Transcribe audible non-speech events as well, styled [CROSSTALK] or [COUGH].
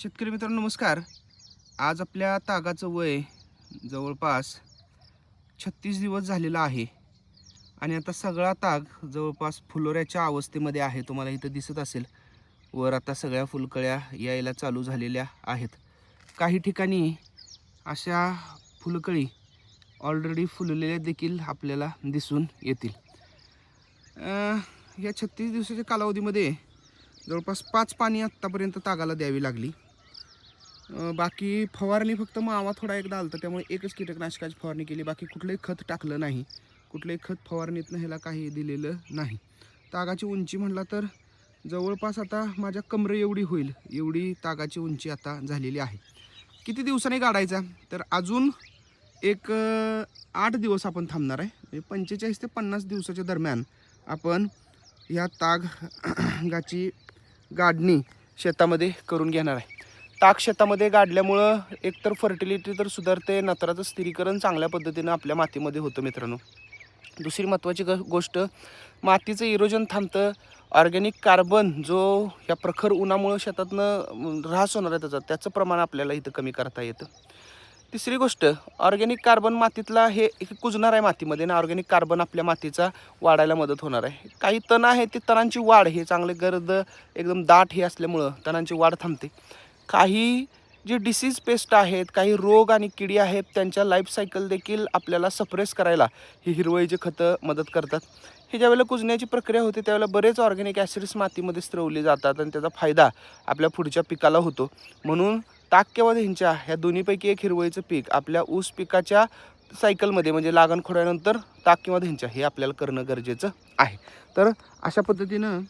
शेतकरी मित्रांनो नमस्कार. आज आपल्या तागाचं वय जवळपास छत्तीस दिवस झालेला आहे. आणि आता सगळा ताग जवळपास फुलोऱ्याच्या अवस्थेमध्ये आहे तुम्हाला इथं दिसत असेल. वर आता सगळ्या फुलकळ्या यायला चालू झालेल्या आहेत. काही ठिकाणी अशा फुलकळी ऑलरेडी फुललेल्या देखील आपल्याला दिसून येतील. या छत्तीस दिवसाच्या कालावधीमध्ये जवळपास पाच पाणी आत्तापर्यंत तागाला द्यावी लागली. बाकी फवारणी फक्त मावा थोडा एकदा आलता त्यामुळे एकच कीटकनाशकाची फवारणी केली. बाकी कुठलंही खत टाकलं नाही. कुठलंही खत फवारणीतनं ह्याला काही दिलेलं नाही. तागाची उंची म्हटला तर जवळपास आता माझ्या कमरे एवढी होईल. एवढी तागाची उंची आता झालेली आहे. किती दिवसांनी काढायचा तर अजून एक आठ दिवस आपण थांबणार आहे. म्हणजे पंचेचाळीस ते पन्नास दिवसाच्या दरम्यान आपण ह्या तागाची [CLEARS THROAT] गाडणी शेतामध्ये करून घेणार आहे. ताक शेतामध्ये गाडल्यामुळं एकतर फर्टिलिटी तर सुधारते नत्राचं स्थिरीकरण चांगल्या पद्धतीनं आपल्या मातीमध्ये होतं मित्रांनो. दुसरी महत्त्वाची ग गोष्ट मातीचं इरोजन थांबतं. ऑर्गॅनिक कार्बन जो या प्रखर उन्हामुळं शेतातनं ऱ्हास होणार आहे त्याचा त्याचं प्रमाण आपल्याला इथं कमी करता येतं. तिसरी गोष्ट ऑर्गॅनिक कार्बन मातीतला हे हे कुजणार आहे मातीमध्ये ना ऑर्गॅनिक कार्बन आपल्या मातीचा वाढायला मदत होणार आहे. काही तण आहे ते तणांची वाढ हे चांगले गर्द एकदम दाट हे असल्यामुळं तणांची वाढ थांबते. काही जे डिसीज पेस्ट आहेत काही रोग आणि किडी आहेत त्यांच्या लाईफ सायकल देखील आपल्याला सप्रेस करायला ही हिरवळीचे खतं मदत करतात. हे ज्यावेळेला कुजण्याची प्रक्रिया होते त्यावेळेला बरेच ऑर्गॅनिक ॲसिड्स मातीमध्ये स्त्रवले जातात आणि त्याचा फायदा आपल्या पुढच्या पिकाला होतो. म्हणून ताक किंवा ह्यांच्या ह्या दोन्हीपैकी एक हिरवळीचं पीक आपल्या ऊस पिकाच्या सायकलमध्ये म्हणजे लागण खोड्यानंतर ताक किंवा ह्यांच्या हे आपल्याला करणं गरजेचं आहे. तर अशा पद्धतीनं